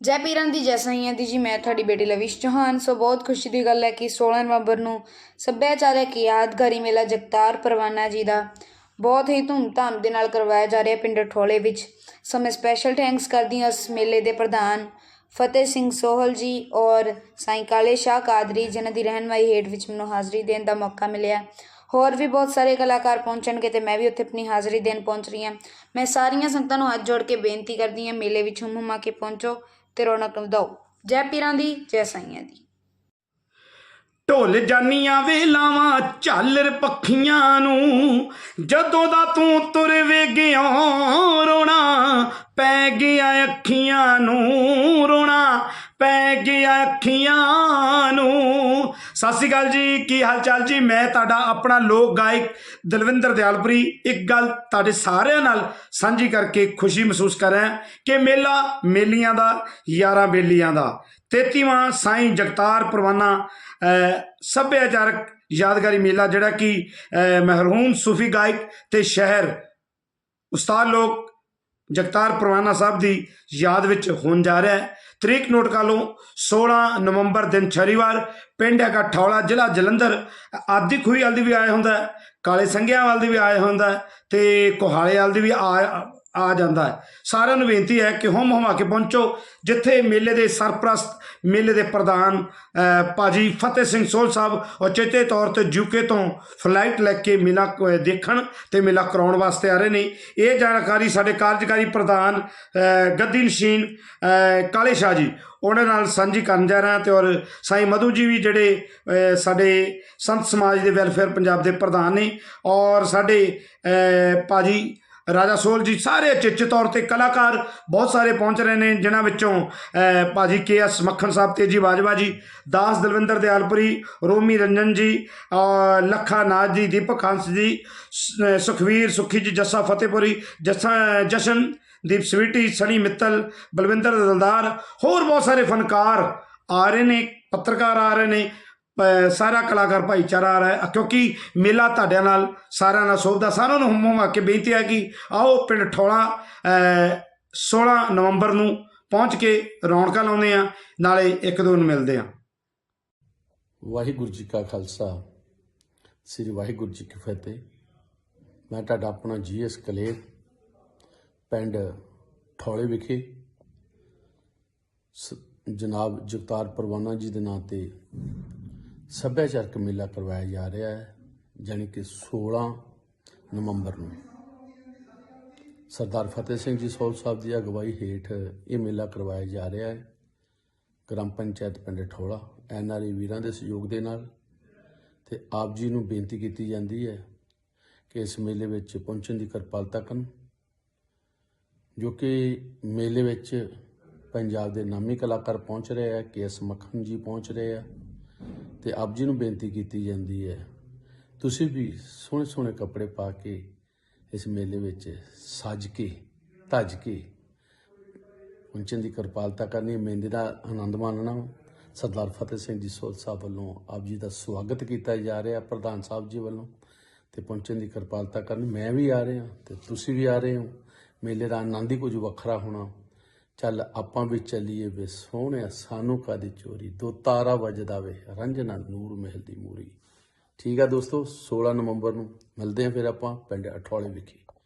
ਜੈ ਪੀਰਾਂ ਦੀ ਜੈ ਸਾਈਆਂ ਦੀ ਜੀ, ਮੈਂ ਤੁਹਾਡੀ ਬੇਟੀ ਲਵਿਸ਼ ਚੌਹਾਨ। ਸੋ ਬਹੁਤ ਖੁਸ਼ੀ ਦੀ ਗੱਲ ਹੈ ਕਿ 16 ਨਵੰਬਰ ਨੂੰ ਸੱਭਿਆਚਾਰਕ ਯਾਦਗਾਰੀ ਮੇਲਾ ਜਗਤਾਰ ਪਰਵਾਨਾ ਜੀ ਦਾ ਬਹੁਤ ਹੀ ਧੂਮਧਾਮ ਦੇ ਨਾਲ ਕਰਵਾਇਆ ਜਾ ਰਿਹਾ ਪਿੰਡ ਠੋਲੇ ਵਿੱਚ। ਸੋ ਮੈਂ ਸਪੈਸ਼ਲ ਥੈਂਕਸ ਕਰਦੀ ਹਾਂ ਇਸ ਮੇਲੇ ਦੇ ਪ੍ਰਧਾਨ ਫਤਿਹ ਸਿੰਘ ਸੋਹਲ ਜੀ ਔਰ ਸਾਈਂ ਕਾਲੇ ਸ਼ਾਹ ਕਾਦਰੀ, ਜਿਨ੍ਹਾਂ ਦੀ ਰਹਿਨਮਾਈ ਹੇਠ ਵਿੱਚ ਮੈਨੂੰ ਹਾਜ਼ਰੀ ਦੇਣ ਦਾ ਮੌਕਾ ਮਿਲਿਆ। ਹੋਰ ਵੀ ਬਹੁਤ ਸਾਰੇ ਕਲਾਕਾਰ ਪਹੁੰਚਣਗੇ ਤੇ ਮੈਂ ਵੀ ਉੱਥੇ ਆਪਣੀ ਹਾਜ਼ਰੀ ਦੇਣ ਪਹੁੰਚ ਰਹੀ ਹਾਂ। ਮੈਂ ਸਾਰੀਆਂ ਸੰਗਤਾਂ ਨੂੰ ਹੱਥ ਜੋੜ ਕੇ ਬੇਨਤੀ ਕਰਦੀ ਹਾਂ, ਮੇਲੇ ਵਿੱਚ ਹੁਮ ਹੁਮਾ ਕੇ ਪਹੁੰਚੋ। ਤੇ ਰੌਣਕ ਵਧਾਓ ਜੈ ਪੀਰਾਂ ਦੀ, ਜੈ ਸਾਈਆਂ ਦੀ। ਢੋਲ ਜਾਨੀਆਂ ਵੇਲਾਵਾਂ, ਝਾਲਰ ਪੱਖੀਆਂ ਨੂੰ। ਜਦੋਂ ਦਾ ਤੂੰ ਤੁਰ ਵੇਗਿਆ ਰੋਣਾ ਪੈ ਗਿਆ ਅੱਖੀਆਂ ਨੂੰ। ਰੋਣਾ ਪੈ ਗਿਆ ਅੱਖੀਆਂ ਨੂੰ। ਸਤਿ ਸ਼੍ਰੀ ਅਕਾਲ ਜੀ, ਕੀ ਹਾਲ ਚਾਲ ਜੀ? ਮੈਂ ਤੁਹਾਡਾ ਆਪਣਾ ਲੋਕ ਗਾਇਕ ਦਲਵਿੰਦਰ ਦਿਆਲਪੁਰੀ। ਇੱਕ ਗੱਲ ਤੁਹਾਡੇ ਸਾਰਿਆਂ ਨਾਲ ਸਾਂਝੀ ਕਰਕੇ ਖੁਸ਼ੀ ਮਹਿਸੂਸ ਕਰ ਰਿਹਾ ਕਿ ਮੇਲਾ ਮੇਲੀਆਂ ਦਾ, ਯਾਰਾਂ ਬੇਲੀਆਂ ਦਾ। 33ਵਾਂ ਸਾਈਂ ਜਗਤਾਰ ਪ੍ਰਵਾਨਾ ਸੱਭਿਆਚਾਰਕ ਯਾਦਗਾਰੀ ਮੇਲਾ, ਜਿਹੜਾ ਕਿ ਮਹਿਰੂਮ ਸੂਫੀ ਗਾਇਕ ਤੇ ਸ਼ਹਿਰ, ਉਸਤਾਦ ਲੋਕ ਜਗਤਾਰ ਪਰਵਾਨਾ ਸਾਹਿਬ ਦੀ ਯਾਦ ਵਿੱਚ ਹੋਣ ਜਾ ਰਿਹਾ ਹੈ। ਤਰੀਕ ਨੋਟ ਕਰ ਲਓ 16 ਨਵੰਬਰ ਦਿਨ ਸ਼ਨੀਵਾਰ, ਪਿੰਡ ਹੈਗਾ ਠੌਲਾ, ਜ਼ਿਲ੍ਹਾ ਜਲੰਧਰ। ਆਦੀ ਖੂਹੀ ਵਾਲ ਦੀ ਵੀ ਆਇਆ ਹੁੰਦਾ ਕਾਲੇ ਸੰਘਿਆਂ ਵਾਲ ਦੀ ਵੀ ਆਇਆ ਹੁੰਦਾ ਹੈ ਤੇ ਕੋਹਾਲੇ ਵਾਲ ਦੀ ਵੀ ਆ ਆ ਜਾਂਦਾ ਹੈ। ਸਾਰਿਆਂ ਨੂੰ ਬੇਨਤੀ ਹੈ ਕਿ ਹੁਮ ਹੁਮਾ ਕੇ ਪਹੁੰਚੋ ਜਿੱਥੇ ਮੇਲੇ ਦੇ ਸਰਪ੍ਰਸਤ ਮੇਲੇ ਦੇ ਪ੍ਰਧਾਨ ਅ, ਭਾਜੀ ਫਤਿਹ ਸਿੰਘ ਸੋਲ ਸਾਹਿਬ ਉਚੇਤੇ ਤੌਰ ਤੇ ਯੂਕੇ ਤੋਂ ਫਲਾਈਟ ਲੈ ਕੇ ਮੇਲਾ ਦੇਖਣ ਤੇ ਮੇਲਾ ਕਰਾਉਣ ਵਾਸਤੇ ਆ ਰਹੇ ਨੇ। ਇਹ ਜਾਣਕਾਰੀ ਸਾਡੇ ਕਾਰਜਕਾਰੀ ਪ੍ਰਧਾਨ ਗੱਦੀ ਨਸ਼ੀਨ ਕਾਲੇ ਸ਼ਾਹ ਜੀ ਉਹਨਾਂ ਨਾਲ ਸਾਂਝੀ ਕਰਨ ਜਾ ਰਿਹਾ ਤੇ ਔਰ ਸਾਈ ਮਧੂ ਜੀ ਵੀ ਜਿਹੜੇ ਸਾਡੇ ਸੰਤ ਸਮਾਜ ਦੇ ਵੈਲਫੇਅਰ ਪੰਜਾਬ ਦੇ ਪ੍ਰਧਾਨ ਨੇ ਔਰ ਸਾਡੇ ਅ, ਭਾਜੀ ਰਾਜਾ ਸੋਲ ਜੀ ਸਾਰੇ ਚਿੱਚ ਤੌਰ ਤੇ ਕਲਾਕਾਰ ਬਹੁਤ ਸਾਰੇ ਪਹੁੰਚ ਰਹੇ ਨੇ ਜਿਨ੍ਹਾਂ ਵਿੱਚੋਂ ਅਹ, ਭਾਜੀ ਕੇ ਐਸ ਮੱਖਣ ਸਾਹਿਬ ਤੇਜੀ ਬਾਜਵਾ ਜੀ ਦਾਸ ਦਲਵਿੰਦਰ ਦਿਆਲਪੁਰੀ ਰੋਮੀ ਰੰਜਨ ਜੀ ਲੱਖਾ ਨਾਥ ਜੀ ਦੀਪਕ ਹੰਸ ਜੀ ਸ- ਅਹ, ਸੁਖਵੀਰ ਸੁਖੀ ਜੀ ਜੱਸਾ ਫਤਿਹਪੁਰੀ ਜੱਸਾ ਜਸ਼ਨ ਦੀਪ ਸਵੀਟੀ ਸਣੀ ਮਿੱਤਲ ਬਲਵਿੰਦਰ ਦਲਦਾਰ ਹੋਰ ਬਹੁਤ ਸਾਰੇ ਫਨਕਾਰ ਆ ਰਹੇ ਨੇ ਪੱਤਰਕਾਰ ਆ ਰਹੇ ਨੇ। ਸਾਰਾ ਕਲਾਕਾਰ ਭਾਈਚਾਰਾ ਆ ਰਿਹਾ ਕਿਉਂਕਿ ਮੇਲਾ ਤੁਹਾਡਿਆਂ ਨਾਲ ਸਾਰਿਆਂ ਨਾਲ ਸੋਭਦਾ ਸਾਰਿਆਂ ਨੂੰ ਹੁਮ ਕੇ ਬੇਨਤੀ ਹੈ ਕਿ ਆਓ ਪਿੰਡ ਠੋਲਾ, ਅਹ 16 ਨਵੰਬਰ ਨੂੰ ਪਹੁੰਚ ਕੇ ਰੌਣਕਾਂ ਲਾਉਂਦੇ ਆ ਨਾਲੇ ਇੱਕ ਦੋ ਨੂੰ ਮਿਲਦੇ ਆ ਵਾਹਿਗੁਰੂ ਜੀ ਕਾ ਖਾਲਸਾ, ਸ੍ਰੀ ਵਾਹਿਗੁਰੂ ਜੀ ਕੀ ਫਤਿਹ। ਮੈਂ ਤੁਹਾਡਾ ਆਪਣਾ ਜੀਐਸ ਕਲੇਰ, ਪਿੰਡ ਠੋਲੇ ਵਿਖੇ ਸ- ਜਨਾਬ ਜਗਤਾਰ ਪਰਵਾਨਾ ਜੀ ਦੇ ਨਾਂ ਤੇ ਸੱਭਿਆਚਾਰਕ ਮੇਲਾ ਕਰਵਾਇਆ ਜਾ ਰਿਹਾ ਹੈ, ਜਾਣੀ ਕਿ 16 ਨਵੰਬਰ ਨੂੰ। ਸਰਦਾਰ ਫਤਿਹ ਸਿੰਘ ਜੀ ਸੋਲ ਸਾਹਿਬ ਦੀ ਅਗਵਾਈ ਹੇਠ ਇਹ ਮੇਲਾ ਕਰਵਾਇਆ ਜਾ ਰਿਹਾ ਹੈ। ਗ੍ਰਾਮ ਪੰਚਾਇਤ ਪਿੰਡ ਠੋਲਾ ਐਨਆਰਈ ਵੀਰਾਂ ਦੇ ਸਹਿਯੋਗ ਦੇ ਨਾਲ ਤੇ ਆਪ ਜੀ ਨੂੰ ਬੇਨਤੀ ਕੀਤੀ ਜਾਂਦੀ ਹੈ ਕਿ ਇਸ ਮੇਲੇ ਵਿੱਚ ਪਹੁੰਚਣ ਦੀ ਕਿਰਪਾਲਤਾ ਕਰਨ, ਜੋ ਕਿ ਮੇਲੇ ਵਿੱਚ ਪੰਜਾਬ ਦੇ ਨਾਮੀ ਕਲਾਕਾਰ ਪਹੁੰਚ ਰਹੇ ਆ ਕੇ ਐਸ ਮੱਖਣ ਜੀ ਪਹੁੰਚ ਰਹੇ ਆ ਤੇ ਆਪ ਜੀ ਨੂੰ ਬੇਨਤੀ ਕੀਤੀ ਜਾਂਦੀ ਹੈ। ਤੁਸੀਂ ਵੀ ਸੋਹਣੇ ਸੋਹਣੇ ਕੱਪੜੇ ਪਾ ਕੇ ਇਸ ਮੇਲੇ ਵਿੱਚ ਸੱਜ ਕੇ, ਧੱਜ ਕੇ ਪਹੁੰਚਣ ਦੀ ਕਿਰਪਾਲਤਾ ਕਰਨੀ ਮੇਲੇ ਦਾ ਆਨੰਦ ਮਾਣਨਾ ਸਰਦਾਰ ਫਤਿਹ ਸਿੰਘ ਜੀ ਸੋਲ ਸਾਹਿਬ ਵੱਲੋਂ ਆਪ ਜੀ ਦਾ ਸਵਾਗਤ ਕੀਤਾ ਜਾ ਰਿਹਾ ਪ੍ਰਧਾਨ ਸਾਹਿਬ ਜੀ ਵੱਲੋਂ ਤੇ ਪਹੁੰਚਣ ਦੀ ਕਿਰਪਾਲਤਾ ਕਰਨ। ਮੈਂ ਵੀ ਆ ਰਿਹਾ ਤੇ ਤੁਸੀਂ ਵੀ ਆ ਰਹੇ ਹੋ। ਮੇਲੇ ਦਾ ਆਨੰਦ ਹੀ ਕੁਝ ਵੱਖਰਾ ਹੋਣਾ। ਚੱਲ ਆਪਾਂ ਵੀ ਚੱਲੀਏ ਵੇ ਸੋਹਣਿਆ ਸਾਨੂੰ ਕਾਦੀ ਚੋਰੀ? ਦੋ ਤਾਰਾ ਵੱਜਦਾ ਵੇ ਰੰਜਨਾ ਨੂਰ ਮਹਿਲ ਦੀ ਮੂਰੀ। ਠੀਕ ਆ ਦੋਸਤੋ 16 ਨਵੰਬਰ ਨੂੰ ਮਿਲਦੇ ਆ ਫਿਰ ਆਪਾਂ ਪਿੰਡ ਅਠੌਲੇ ਵਿਖੇ।